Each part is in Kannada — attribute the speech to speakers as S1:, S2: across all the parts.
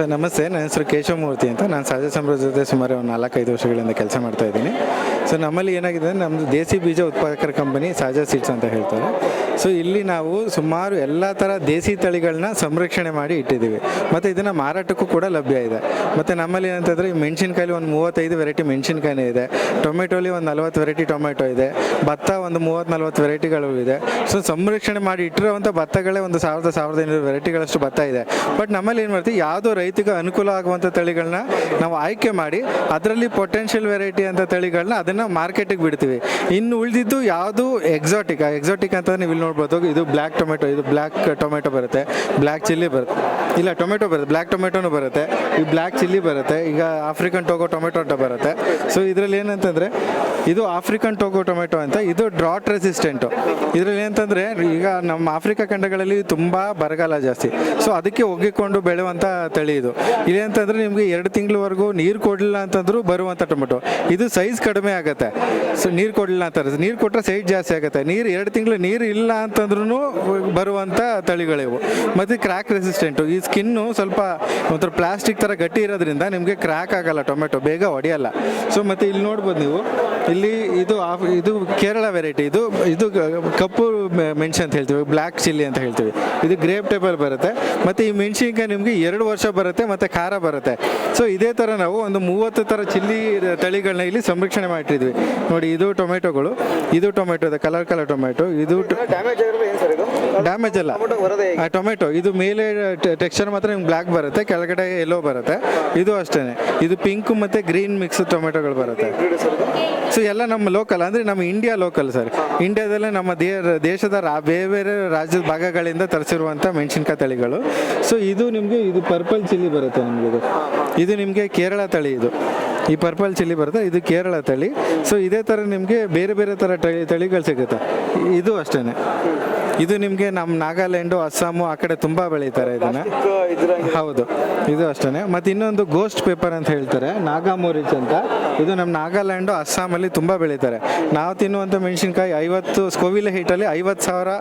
S1: ಸರ್, ನಮಸ್ತೆ. ನನ್ನ ಹೆಸರು ಕೇಶವಮೂರ್ತಿ ಅಂತ. ನಾನು ಸಹಜ ಸಮೃದ್ಧ ಜೊತೆ ಸುಮಾರು ಒಂದು ನಾಲ್ಕೈದು ವರ್ಷಗಳಿಂದ ಕೆಲಸ ಮಾಡ್ತಾ ಇದ್ದೀನಿ. ಸೊ ನಮ್ಮಲ್ಲಿ ಏನಾಗಿದೆ ನಮ್ಮದು ದೇಸಿ ಬೀಜ ಉತ್ಪಾದಕರ ಕಂಪನಿ ಸಹಜ ಸೀಡ್ಸ್ ಅಂತ ಹೇಳ್ತಾರೆ. ಸೊ ಇಲ್ಲಿ ನಾವು ಸುಮಾರು ಎಲ್ಲ ಥರ ದೇಸಿ ತಳಿಗಳನ್ನ ಸಂರಕ್ಷಣೆ ಮಾಡಿ ಇಟ್ಟಿದ್ದೀವಿ. ಮತ್ತು ಇದನ್ನು ಮಾರಾಟಕ್ಕೂ ಕೂಡ ಲಭ್ಯ ಇದೆ. ಮತ್ತು ನಮ್ಮಲ್ಲಿ ಏನಂತಂದರೆ, ಈ ಮೆಣಸಿನ್ಕಾಯಲ್ಲಿ ಒಂದು ಮೂವತ್ತೈದು ವೆರೈಟಿ ಮೆಣಸಿನ್ಕಾಯಿ ಇದೆ. ಟೊಮೆಟೊಲಿ ಒಂದು ನಲ್ವತ್ತು ವೆರೈಟಿ ಟೊಮೆಟೊ ಇದೆ. ಭತ್ತ ಒಂದು ಮೂವತ್ತು ನಲ್ವತ್ತು ವೆರೈಟಿಗಳು ಇದೆ. ಸೊ ಸಂರಕ್ಷಣೆ ಮಾಡಿ ಇಟ್ಟಿರುವಂಥ ಭತ್ತಗಳೇ ಒಂದು ಸಾವಿರದ ಸಾವಿರದ ಐನೂರು ವೆರೈಟಿಗಳಷ್ಟು ಭತ್ತ ಇದೆ. ಬಟ್ ನಮ್ಮಲ್ಲಿ ಏನು ಮಾಡ್ತೀವಿ, ಯಾವುದೋ ರೈತಿಗೆ ಅನುಕೂಲ ಆಗುವಂಥ ತಳಿಗಳನ್ನ ನಾವು ಆಯ್ಕೆ ಮಾಡಿ, ಅದರಲ್ಲಿ ಪೊಟೆನ್ಷಿಯಲ್ ವೆರೈಟಿ ಅಂತ ತಳಿಗಳನ್ನ ಅದನ್ನು ಮಾರ್ಕೆಟಿಗೆ ಬಿಡ್ತೀವಿ. ಇನ್ನು ಉಳಿದಿದ್ದು ಯಾವುದು ಎಕ್ಸಾಟಿಕ್ ಎಕ್ಸಾಟಿಕ್ ಅಂತ ನೀವು ಇಲ್ಲಿ ನೋಡ್ಬೋದು ಇದು ಬ್ಲ್ಯಾಕ್ ಟೊಮೆಟೊ ಇದು ಬ್ಲ್ಯಾಕ್ ಟೊಮೆಟೊ ಬರುತ್ತೆ. ಬ್ಲ್ಯಾಕ್ ಚಿಲ್ಲಿ ಬರುತ್ತೆ. ಇಲ್ಲ ಟೊಮೆಟೊ ಬರುತ್ತೆ. ಬ್ಲ್ಯಾಕ್ ಟೊಮೆಟೊನು ಬರುತ್ತೆ. ಈ ಬ್ಲ್ಯಾಕ್ ಚಿಲ್ಲಿ ಬರುತ್ತೆ. ಈಗ ಆಫ್ರಿಕನ್ ಟೋಗೋ ಟೊಮೆಟೊ ಅಂತ ಬರುತ್ತೆ. ಸೊ ಇದರಲ್ಲಿ ಏನಂತಂದರೆ ಇದು ಆಫ್ರಿಕನ್ ಟೋಗೋ ಟೊಮೆಟೊ ಅಂತ, ಇದು ಡ್ರಾಟ್ ರೆಸಿಸ್ಟೆಂಟು ಇದರಲ್ಲಿ ಏನಂತಂದರೆ, ಈಗ ನಮ್ಮ ಆಫ್ರಿಕಾ ಖಂಡಗಳಲ್ಲಿ ತುಂಬ ಬರಗಾಲ ಜಾಸ್ತಿ. ಸೊ ಅದಕ್ಕೆ ಒಗ್ಗಿಕೊಂಡು ಬೆಳೆಯುವಂಥ ತಳಿ ಇದು. ಇಲ್ಲಿ ಅಂತಂದರೆ ನಿಮಗೆ ಎರಡು ತಿಂಗಳವರೆಗೂ ನೀರು ಕೊಡಲಿಲ್ಲ ಅಂತಂದ್ರೂ ಬರುವಂಥ ಟೊಮೆಟೊ ಇದು ಸೈಜ್ ಕಡಿಮೆ ಆಗುತ್ತೆ. ಸೊ ನೀರು ಕೊಡಲಿಲ್ಲ ಅಂತಾರೆ ನೀರು ಕೊಟ್ಟರೆ ಸೈಜ್ ಜಾಸ್ತಿ ಆಗುತ್ತೆ. ನೀರು, ಎರಡು ತಿಂಗಳು ನೀರು ಇಲ್ಲ ಅಂತಂದ್ರೂ ಬರುವಂಥ ತಳಿಗಳಿವು. ಮತ್ತು ಕ್ರ್ಯಾಕ್ ರೆಸಿಸ್ಟೆಂಟು ಈ ಸ್ಕಿನ್ನು ಸ್ವಲ್ಪ ಒಂಥರ ಪ್ಲಾಸ್ಟಿಕ್ ಥರ ಗಟ್ಟಿ ಇರೋದ್ರಿಂದ ನಿಮಗೆ ಕ್ರ್ಯಾಕ್ ಆಗಲ್ಲ ಟೊಮೆಟೊ ಬೇಗ ಹೊಡೆಯಲ್ಲ ಸೊ ಮತ್ತು ಇಲ್ಲಿ ನೋಡ್ಬೋದು ನೀವು. ಇಲ್ಲಿ ಇದು ಆಫ್ ಇದು ಕೇರಳ ವೆರೈಟಿ ಇದು ಇದು ಕಪ್ಪು ಮೆ- ಮೆಣಸು ಅಂತ ಹೇಳ್ತೀವಿ ಬ್ಲ್ಯಾಕ್ ಚಿಲ್ಲಿ ಅಂತ ಹೇಳ್ತೀವಿ. ಇದು ಗ್ರೇಪ್ ಟೇಬಲ್ ಬರುತ್ತೆ. ಮತ್ತು ಈ ಮೆಣಸಿನ್ಕಾಯಿ ನಿಮಗೆ ಎರಡು ವರ್ಷ ಬರುತ್ತೆ ಮತ್ತು ಖಾರ ಬರುತ್ತೆ. ಸೊ ಇದೇ ಥರ ನಾವು ಒಂದು ಮೂವತ್ತು ಥರ ಚಿಲ್ಲಿ ತಳಿಗಳನ್ನ ಇಲ್ಲಿ ಸಂರಕ್ಷಣೆ ಮಾಡಿಟ್ಟಿದ್ವಿ. ನೋಡಿ ಇದು ಟೊಮೆಟೊಗಳು ಇದು ಟೊಮೆಟೊ ಇದೆ ಕಲರ್ ಕಲರ್ ಟೊಮೆಟೊ ಇದು
S2: ಡ್ಯಾಮೇಜ್ ಆಗಿರೋದು ಏನು ಸರ್ ಇದು?
S1: ಡ್ಯಾಮೇಜ್ ಅಲ್ಲ.
S2: ಟೊಮೊಟೊ ಬರೋದೇ ಹೇಗೆ?
S1: ಆ ಟೊಮೆಟೊ. ಇದು ಮೇಲೆ ಟೆಕ್ಸ್ಚರ್ ಮಾತ್ರ ನಿಮ್ಗೆ ಬ್ಲ್ಯಾಕ್ ಬರುತ್ತೆ ಕೆಳಗಡೆ ಎಲ್ಲೋ ಬರುತ್ತೆ. ಇದು ಅಷ್ಟೇ ಇದು ಪಿಂಕ್ ಮತ್ತು ಗ್ರೀನ್ ಮಿಕ್ಸ್ ಟೊಮೆಟೊಗಳು ಬರುತ್ತೆ.
S2: ಸರ್ ಇದು?
S1: ಸೊ ಎಲ್ಲ ನಮ್ಮ ಲೋಕಲ್ ಅಂದರೆ ನಮ್ಮ ಇಂಡಿಯಾ ಲೋಕಲ್ ಸರ್ ಇಂಡಿಯಾದಲ್ಲೇ ನಮ್ಮ ದೇಶದ ರಾ, ಬೇರೆ ಬೇರೆ ರಾಜ್ಯದ ಭಾಗಗಳಿಂದ ತರಿಸಿರುವಂಥ ಮೆಣಸಿನ್ಕಾಯಿ ತಳಿಗಳು. ಸೊ ಇದು ನಿಮಗೆ, ಇದು ಪರ್ಪಲ್ ಚಿಲ್ಲಿ ಬರುತ್ತೆ ನಿಮಗೆ ಇದು. ಇದು ನಿಮಗೆ ಕೇರಳ ತಳಿ ಇದು. ಈ ಪರ್ಪಲ್ ಚಿಲ್ಲಿ ಬರುತ್ತೆ, ಇದು ಕೇರಳ ತಳಿ. ಸೊ ಇದೇ ಥರ ನಿಮಗೆ ಬೇರೆ ಬೇರೆ ತಳಿ, ತಳಿಗಳು ಸಿಗುತ್ತೆ. ಇದು ಅಷ್ಟೇ ಇದು ನಿಮಗೆ ನಮ್ಮ ನಾಗಾಲ್ಯಾಂಡು ಅಸ್ಸಾಮು ಆ ಕಡೆ ತುಂಬ ಬೆಳೀತಾರೆ ಇದನ್ನು. ಹೌದು ಇದು ಅಷ್ಟೇ ಮತ್ತು ಇನ್ನೊಂದು ಗೋಸ್ಟ್ ಪೇಪರ್ ಅಂತ ಹೇಳ್ತಾರೆ ನಾಗಾಮೋರಿಚ್ ಅಂತ. ಇದು ನಮ್ಮ ನಾಗಾಲ್ಯಾಂಡು ಅಸ್ಸಾಮಲ್ಲಿ ತುಂಬ ಬೆಳೀತಾರೆ. ನಾವು ತಿನ್ನುವಂಥ ಮೆಣಸಿನ್ಕಾಯಿ ಐವತ್ತು ಸ್ಕೋವಿಲ ಹೀಟಲ್ಲಿ ಐವತ್ತು ಸಾವಿರ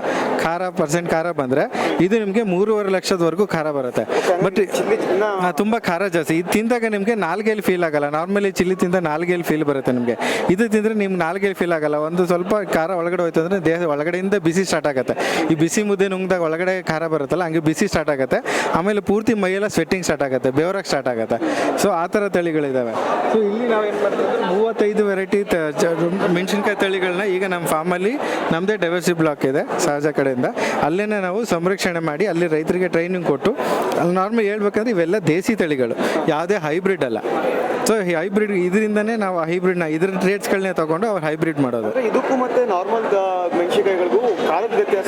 S1: ಖಾರ ಪರ್ಸೆಂಟ್ ಖಾರ ಬಂದರೆ ಇದು ನಿಮಗೆ ಮೂರುವರೆ ಲಕ್ಷದವರೆಗೂ ಖಾರ ಬರುತ್ತೆ. ಬಟ್
S2: ತುಂಬಾ
S1: ತುಂಬ ಖಾರ ಜಾಸ್ತಿ. ಇದು ತಿಂದಾಗ ನಿಮಗೆ ನಾಲ್ಗೆಯಲ್ಲಿ ಫೀಲ್ ಆಗಲ್ಲ. ನಾರ್ಮಲಿ ಚಿಲ್ಲಿ ತಿಂದ ನಾಲ್ಗೆಯಲ್ಲಿ ಫೀಲ್ ಬರುತ್ತೆ ನಿಮಗೆ. ಇದು ತಿಂದರೆ ನಿಮ್ಗೆ ನಾಲ್ಗೆಯಲ್ಲಿ ಫೀಲ್ ಆಗಲ್ಲ. ಒಂದು ಸ್ವಲ್ಪ ಖಾರ ಒಳಗಡೆ ಹೋಯ್ತು ಅಂದರೆ ದೇಹ ಒಳಗಡೆಯಿಂದ ಬಿಸಿ ಸ್ಟಾರ್ಟ್ ಆಗುತ್ತೆ. ಈ ಬಿಸಿ ಮುದ್ದೆ ನುಂಗ್ದಾಗ ಒಳಗಡೆ ಖಾರ ಬರುತ್ತಲ್ಲ, ಹಂಗೆ ಬಿಸಿ ಸ್ಟಾರ್ಟ್ ಆಗುತ್ತೆ. ಆಮೇಲೆ ಪೂರ್ತಿ ಮೈಯೆಲ್ಲ ಸ್ವೆಟ್ಟಿಂಗ್ ಸ್ಟಾರ್ಟ್ ಆಗುತ್ತೆ ಬೆವರಕ್ಕೆ ಸ್ಟಾರ್ಟ್ ಆಗುತ್ತೆ. ಸೊ ಆ ಥರ ತಳಿಗಳಿದ್ದಾವೆ ಸೊ ಇಲ್ಲಿ ನಾವೇನು ಮಾಡ್ತೀವಿ ಮೂವತ್ತೈದು ವೆರೈಟಿ ಮೆಣಸಿನ್ಕಾಯಿ ತಳಿಗಳನ್ನ ಈಗ ನಮ್ಮ ಫಾರ್ಮಲ್ಲಿ ನಮ್ಮದೇ ಡೈವರ್ಸಿ ಬ್ಲಾಕ್ ಇದೆ, ಸಹಜ ಕಡೆಯಿಂದ. ಅಲ್ಲೇ ನಾವು ಸಂರಕ್ಷಣೆ ಮಾಡಿ ಅಲ್ಲಿ ರೈತರಿಗೆ ಟ್ರೈನಿಂಗ್ ಕೊಟ್ಟು, ಅಲ್ಲಿ ನಾರ್ಮಲ್ ಹೇಳ್ಬೇಕಂದ್ರೆ ಇವೆಲ್ಲ ದೇಸಿ ತಳಿಗಳು, ಯಾವುದೇ ಹೈಬ್ರಿಡ್ ಅಲ್ಲ. ಸೊ ಹೈಬ್ರಿಡ್ ಇದರಿಂದನೇ ನಾವು ಹೈಬ್ರಿಡ್ನ ಇದ್ರ ರೇಟ್ಸ್ಗಳನ್ನೇ ತಗೊಂಡು ಅವ್ರು ಹೈಬ್ರಿಡ್ ಮಾಡೋದು.
S2: ಇದಕ್ಕೂ ಮತ್ತೆ ನಾರ್ಮಲ್ ಮೆಣಸಿನಕಾಯಿಗಳಿಗೂ ಕಾಲದ ವ್ಯತ್ಯಾಸ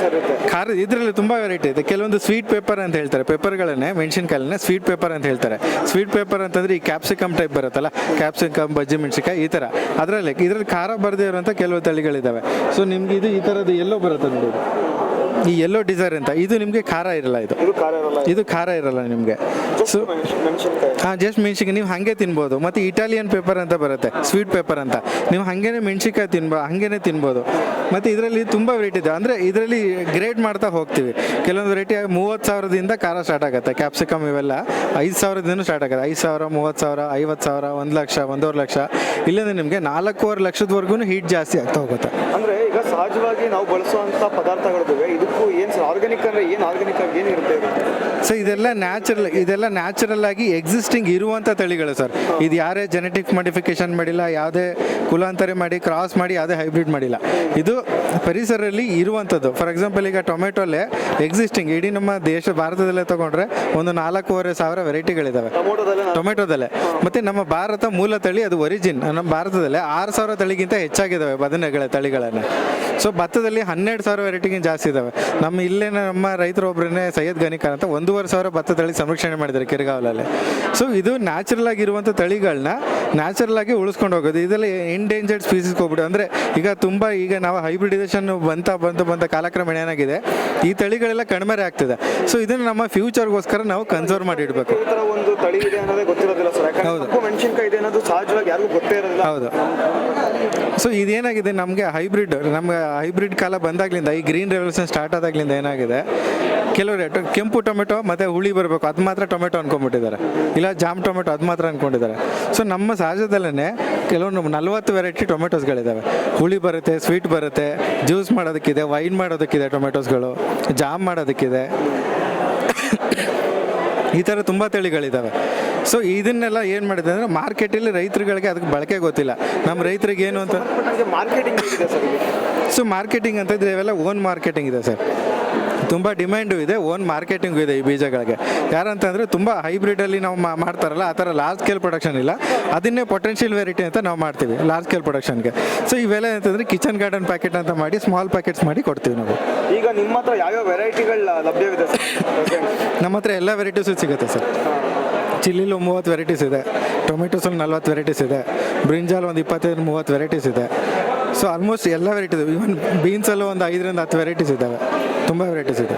S1: ಖಾರ, ಇದರಲ್ಲಿ ತುಂಬ ವೆರೈಟಿ ಇದೆ. ಕೆಲವೊಂದು ಸ್ವೀಟ್ ಪೇಪರ್ ಅಂತ ಹೇಳ್ತಾರೆ. ಪೇಪರ್ಗಳನ್ನೇ ಮೆಣಸಿನ್ಕಾಯಲ್ಲೇ ಸ್ವೀಟ್ ಪೇಪರ್ ಅಂತ ಹೇಳ್ತಾರೆ. ಸ್ವೀಟ್ ಪೇಪರ್ ಅಂತಂದ್ರೆ ಈ ಕ್ಯಾಪ್ಸಿಕಮ್ ಟೈಪ್ ಬರುತ್ತಲ್ಲ ಕ್ಯಾಪ್ಸಿಕಮ್ ಬಜ್ಜಿ, ಮೆಣಸಿನ್ಕಾಯಿ, ಈ ಥರ ಅದರಲ್ಲಿ, ಇದರಲ್ಲಿ ಖಾರ ಬರದೇ ಇರುವಂಥ ಕೆಲವು ತಳಿಗಳಿದ್ದಾವೆ ಸೊ ನಿಮ್ಗೆ ಇದು ಈ ಥರದ್ದು ಎಲ್ಲೋ ಬರುತ್ತೆ ನೋಡಿ. ಈ ಎಲ್ಲೋ ಡಿಸೈರ್ ಅಂತ ಇದು ನಿಮಗೆ ಖಾರ ಇರಲ್ಲ ಇದು.
S2: ಇದು ಖಾರ ಇರಲ್ಲ.
S1: ಇದು ಖಾರ ಇರಲ್ಲ ನಿಮಗೆ. ಸೊ
S2: ಮೆಣಸಿನಕಾಯಿ.
S1: ಹಾಂ ಜಸ್ಟ್ ಮೆಣಸಿನ್ಕಾಯಿ. ನೀವು ಹಾಗೆ ತಿನ್ಬೋದು. ಮತ್ತು ಇಟಾಲಿಯನ್ ಪೇಪರ್ ಅಂತ ಬರುತ್ತೆ ಸ್ವೀಟ್ ಪೇಪರ್ ಅಂತ. ನೀವು ಹಾಗೇನೆ ಮೆಣಸಿನ್ಕಾಯಿ ತಿನ್ಬೋ ಹಾಗೇನೆ ತಿನ್ಬೋದು. ಮತ್ತು ಇದರಲ್ಲಿ ತುಂಬ ವೆರೈಟಿ ಇದೆ. ಅಂದರೆ ಇದರಲ್ಲಿ ಗ್ರೇಡ್ ಮಾಡ್ತಾ ಹೋಗ್ತೀವಿ. ಕೆಲವೊಂದು ವೆರೈಟಿ ಮೂವತ್ತು ಸಾವಿರದಿಂದ ಖಾರ ಸ್ಟಾರ್ಟ್ ಆಗುತ್ತೆ. ಕ್ಯಾಪ್ಸಿಕಮ್ ಇವೆಲ್ಲ ಐದು ಸಾವಿರದಿಂದ ಸ್ಟಾರ್ಟ್ ಆಗುತ್ತೆ. ಐದು ಸಾವಿರ ಮೂವತ್ತು ಸಾವಿರ ಐವತ್ತು ಸಾವಿರ ಒಂದು ಲಕ್ಷ ಒಂದೂವರೆ ಲಕ್ಷ. ಇಲ್ಲಿಂದ ನಿಮಗೆ ನಾಲ್ಕೂವರೆ ಲಕ್ಷದವರೆಗೂ ಹೀಟ್ ಜಾಸ್ತಿ ಆಗ್ತಾ ಹೋಗುತ್ತೆ.
S2: ಅಂದ್ರೆ ಸಹಜವಾಗಿ ನಾವು ಬಳಸುವಂತ ಪದಾರ್ಥಗಳಿವೆ ಇದಕ್ಕೂ ಏನು ಸರ್ ಆರ್ಗ್ಯಾನಿಕ್ ಅಂದ್ರೆ ಏನು? ಆರ್ಗ್ಯಾನಿಕ್ ಆಗಿ ಏನಿರುತ್ತೆ
S1: ಸೊ ಇದೆಲ್ಲ ನ್ಯಾಚುರಲ್ ಇದೆಲ್ಲ ನ್ಯಾಚುರಲ್ ಆಗಿ ಎಕ್ಸಿಸ್ಟಿಂಗ್ ಇರುವಂಥ ತಳಿಗಳು ಸರ್. ಇದು ಯಾರೇ ಜೆನೆಟಿಕ್ ಮಾಡಿಫಿಕೇಶನ್ ಮಾಡಿಲ್ಲ ಯಾವುದೇ ಕುಲಾಂತರಿ ಮಾಡಿ ಕ್ರಾಸ್ ಮಾಡಿ ಯಾವುದೇ ಹೈಬ್ರಿಡ್ ಮಾಡಿಲ್ಲ. ಇದು ಪರಿಸರದಲ್ಲಿ ಇರುವಂಥದ್ದು. ಫಾರ್ ಎಕ್ಸಾಂಪಲ್ ಈಗ ಟೊಮೆಟೊಲ್ಲೇ ಎಕ್ಸಿಸ್ಟಿಂಗ್ ಇಡೀ ನಮ್ಮ ದೇಶ ಭಾರತದಲ್ಲೇ ತಗೊಂಡ್ರೆ ಒಂದು ನಾಲ್ಕೂವರೆ ಸಾವಿರ ವೆರೈಟಿಗಳಿದ್ದಾವೆ
S2: ಟೊಮೆಟೊದಲ್ಲೇ
S1: ಮತ್ತು ನಮ್ಮ ಭಾರತ ಮೂಲ ತಳಿ ಅದು ಒರಿಜಿನ್ ನಮ್ಮ ಭಾರತದಲ್ಲೇ ಆರು ಸಾವಿರ ತಳಿಗಿಂತ ಹೆಚ್ಚಾಗಿದ್ದಾವೆ ಬದನೆಗಳ ತಳಿಗಳನ್ನು. ಸೊ ಭತ್ತದಲ್ಲಿ ಹನ್ನೆರಡು ಸಾವಿರ ವೆರೈಟಿಗಿಂತ ಜಾಸ್ತಿ ಇದ್ದಾವೆ ನಮ್ಮ ಇಲ್ಲೇ ನಮ್ಮ ರೈತರು ಒಬ್ಬರನ್ನೇ ಸೈಯದ್ ಗನಿಕಾರ್ ಅಂತ ಒಂದೂವರೆ ಸಾವಿರ ಭತ್ತ ತಳಿ ಸಂರಕ್ಷಣೆ ಮಾಡಿದ್ದಾರೆ ಕಿರ್ಗಾವಲಲ್ಲಿ. ಸೊ ಇದು ನ್ಯಾಚುರಲ್ ಆಗಿರುವಂಥ ತಳಿಗಳನ್ನ ನ್ಯಾಚುರಲ್ ಆಗಿ ಉಳಿಸ್ಕೊಂಡು ಹೋಗೋದು. ಇದರಲ್ಲಿ ಇಂಡೇಂಜರ್ಡ್ ಸ್ಪೀಸೀಸ್ ಹೋಗ್ಬಿಟ್ಟು ಅಂದರೆ ಈಗ ತುಂಬ ಈಗ ನಾವು ಹೈಬ್ರಿಡೈಸೇಷನ್ ಬಂತ ಬಂತು ಬಂತ ಕಾಲಕ್ರಮೇಣ ಏನಾಗಿದೆ ಈ ತಳಿಗಳೆಲ್ಲ ಕಣ್ಮರೆ ಆಗ್ತಿದೆ. ಸೊ ಇದನ್ನು ನಮ್ಮ ಫ್ಯೂಚರ್ಗೋಸ್ಕರ ನಾವು ಕನ್ಸರ್ವ್ ಮಾಡಿ ಇಡಬೇಕು.
S2: ಒಂದು ತಳಿ ಇದೆ ಅನ್ನೋದೇ ಗೊತ್ತಿರೋದಿಲ್ಲ ಸರ್. ಯಾಕಂದ್ರೆ ಮೆಣಸಿನಕಾಯಿ ಇದೆ ಅನ್ನೋದು ಸಹಜವಾಗಿ ಯಾರಿಗೂ ಗೊತ್ತೇ ಇರೋದಿಲ್ಲ.
S1: ಹೌದು. ಸೊ ಇದೇನಾಗಿದೆ ನಮಗೆ ಹೈಬ್ರಿಡ್ ನಮ್ಗೆ ಹೈಬ್ರಿಡ್ ಕಾಲ ಬಂದಾಗ್ಲಿಂದ, ಈ ಗ್ರೀನ್ ರೆವಲ್ಯೂಷನ್ ಸ್ಟಾರ್ಟ್ ಆದಾಗ್ಲಿಂದ ಏನಾಗಿದೆ? ಕೆಲವರು ಕೆಂಪು ಟೊಮೆಟೊ ಮತ್ತು ಹುಳಿ ಬರಬೇಕು, ಅದು ಮಾತ್ರ ಟೊಮೆಟೊ ಅನ್ಕೊಂಡ್ಬಿಟ್ಟಿದ್ದಾರೆ. ಇಲ್ಲ, ಜಾಮ್ ಟೊಮೆಟೊ ಅದು ಮಾತ್ರ ಅಂದ್ಕೊಂಡಿದ್ದಾರೆ ಸೊ ನಮ್ಮ ಸಹಜದಲ್ಲೇ ಕೆಲವೊಂದು ನಲ್ವತ್ತು ವೆರೈಟಿ ಟೊಮೆಟೊಸ್ಗಳಿದ್ದಾವೆ ಹುಳಿ ಬರುತ್ತೆ ಸ್ವೀಟ್ ಬರುತ್ತೆ ಜ್ಯೂಸ್ ಮಾಡೋದಕ್ಕಿದೆ ವೈನ್ ಮಾಡೋದಕ್ಕಿದೆ ಟೊಮೆಟೊಸ್ಗಳು ಜಾಮ್ ಮಾಡೋದಕ್ಕಿದೆ. ಈ ಥರ ತುಂಬ ತಳಿಗಳಿದ್ದಾವೆ ಸೊ ಇದನ್ನೆಲ್ಲ ಏನು ಮಾಡಿದೆ ಅಂದರೆ ಮಾರ್ಕೆಟಲ್ಲಿ ರೈತರುಗಳಿಗೆ ಅದಕ್ಕೆ ಬಳಕೆ ಗೊತ್ತಿಲ್ಲ. ನಮ್ಮ ರೈತರಿಗೆ ಏನು ಅಂತ
S2: ಮಾರ್ಕೆಟಿಂಗ್
S1: ಸೊ ಮಾರ್ಕೆಟಿಂಗ್ ಅಂತ ಇದ್ರೆ ಇವೆಲ್ಲ ಓನ್ ಮಾರ್ಕೆಟಿಂಗ್ ಇದೆ ಸರ್. ತುಂಬ ಡಿಮ್ಯಾಂಡು ಇದೆ ಓನ್ ಮಾರ್ಕೆಟಿಂಗು ಇದೆ ಈ ಬೀಜಗಳಿಗೆ. ಯಾರಂತಂದರೆ ತುಂಬ ಹೈಬ್ರಿಡಲ್ಲಿ ನಾವು ಮಾ- ಮಾಡ್ತಾರಲ್ಲ ಆ ಥರ ಲಾರ್ಜ್ ಸ್ಕೇಲ್ ಪ್ರೊಡಕ್ಷನ್ ಇಲ್ಲ. ಅದನ್ನೇ ಪೊಟೆನ್ಷಿಯಲ್ ವೆರೈಟಿ ಅಂತ ನಾವು ಮಾಡ್ತೀವಿ ಲಾರ್ಜ್ ಸ್ಕೇಲ್ ಪ್ರೊಡಕ್ಷನ್ಗೆ ಸೊ ಇವೆಲ್ಲ ಅಂತಂದರೆ ಕಿಚನ್ ಗಾರ್ಡನ್ ಪ್ಯಾಕೆಟ್ ಅಂತ ಮಾಡಿ ಸ್ಮಾಲ್ ಪ್ಯಾಕೆಟ್ಸ್ ಮಾಡಿ ಕೊಡ್ತೀವಿ ನಾವು.
S2: ಈಗ ನಿಮ್ಮ ಹತ್ರ ಯಾವ್ಯಾವ ವೆರೈಟಿಗಳು ಲಭ್ಯವಿದೆ ಸರ್?
S1: ನಮ್ಮ ಹತ್ರ ಎಲ್ಲ ವೆರೈಟೀಸು ಸಿಗುತ್ತೆ ಸರ್. ಚಿಲ್ಲಿಲು ಮೂವತ್ತು ವೆರೈಟೀಸ್ ಇದೆ. ಟೊಮೆಟೊಸಲ್ಲಿ ನಲ್ವತ್ತು ವೆರೈಟೀಸ್ ಇದೆ. ಬ್ರಿಂಜಾಲ್ ಒಂದು ಇಪ್ಪತ್ತೈದು, ಮೂವತ್ತು ವೆರೈಟೀಸ್ ಇದೆ. ಸೊ ಆಲ್ಮೋಸ್ಟ್ ಎಲ್ಲ ವೆರೈಟೀಸ್ ಇವನ್ ಬೀನ್ಸಲ್ಲೂ ಒಂದು ಐದರಿಂದ ಹತ್ತು ವೆರೈಟೀಸ್ ಇದ್ದಾವೆ ತುಂಬ ವೆರೈಟೀಸ್ ಇದೆ.